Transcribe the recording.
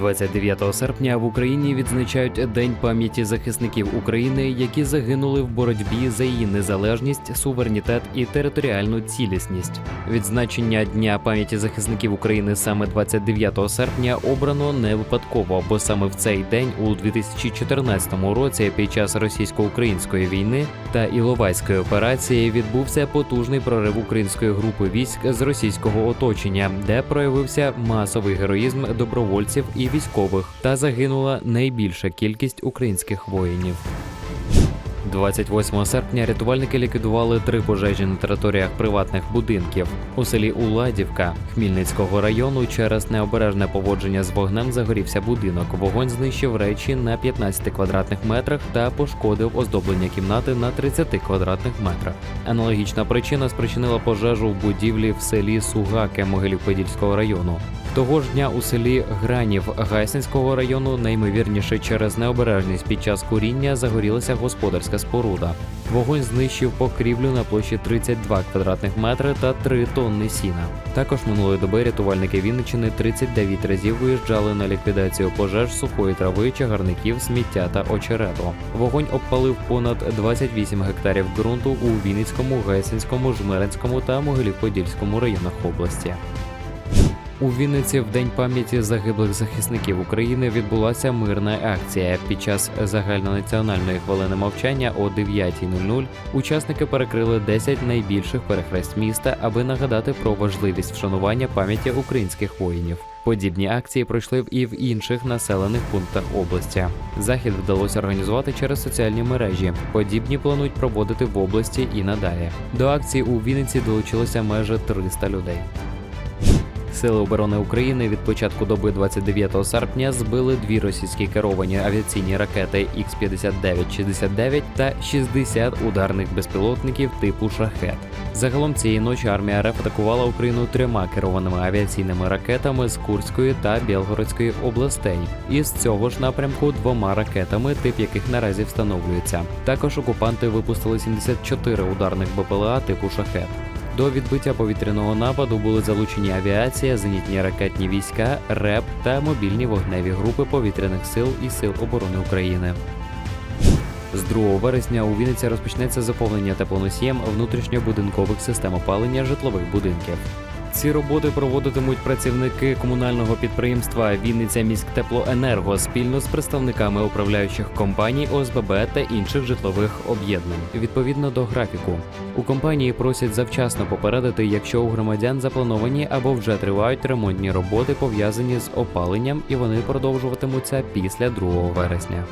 29 серпня в Україні відзначають День пам'яті захисників України, які загинули в боротьбі за її незалежність, суверенітет і територіальну цілісність. Відзначення Дня пам'яті захисників України саме 29 серпня обрано не випадково, бо саме в цей день у 2014 році, під час російсько-української війни та Іловайської операції, відбувся потужний прорив української групи військ з російського оточення, де проявився масовий героїзм добровольців і військових, та загинула найбільша кількість українських воїнів. 28 серпня рятувальники ліквідували три пожежі на територіях приватних будинків у селі Уладівка Хмільницького району. Через необережне поводження з вогнем загорівся будинок. Вогонь знищив речі на 15 квадратних метрах та пошкодив оздоблення кімнати на 30 квадратних метрах. Аналогічна причина спричинила пожежу в будівлі в селі Сугаке Могилів-Подільського району. Того ж дня у селі Гранів Гайсинського району найімовірніше через необережність під час куріння загорілася господарська споруда. Вогонь знищив покрівлю на площі 32 квадратних метри та 3 тонни сіна. Також минулої доби рятувальники Вінниччини 39 разів виїжджали на ліквідацію пожеж сухої трави, чагарників, сміття та очерету. Вогонь обпалив понад 28 гектарів ґрунту у Вінницькому, Гайсинському, Жмеринському та Могилів-Подільському районах області. У Вінниці в день пам'яті загиблих захисників України відбулася мирна акція. Під час загальнонаціональної хвилини мовчання о 9.00 учасники перекрили 10 найбільших перехрест міста, аби нагадати про важливість вшанування пам'яті українських воїнів. Подібні акції пройшли і в інших населених пунктах області. Захід вдалося організувати через соціальні мережі. Подібні планують проводити в області і надалі. До акції у Вінниці долучилося майже 300 людей. Сили оборони України від початку доби 29 серпня збили дві російські керовані авіаційні ракети Х-59-69 та 60 ударних безпілотників типу шахет. Загалом цієї ночі армія РФ атакувала Україну трьома керованими авіаційними ракетами з Курської та Білгородської областей, і з цього ж напрямку двома ракетами, тип яких наразі встановлюється. Також окупанти випустили 74 ударних БПЛА типу шахет. До відбиття повітряного нападу були залучені авіація, зенітні ракетні війська, РЕП та мобільні вогневі групи повітряних сил і сил оборони України. З 2 вересня у Вінниці розпочнеться заповнення теплоносієм внутрішньобудинкових систем опалення житлових будинків. Ці роботи проводитимуть працівники комунального підприємства Вінниця міськтеплоенерго спільно з представниками управляючих компаній ОСББ та інших житлових об'єднань відповідно до графіку. У компанії просять завчасно попередити, якщо у громадян заплановані або вже тривають ремонтні роботи пов'язані з опаленням, і вони продовжуватимуться після 2 вересня.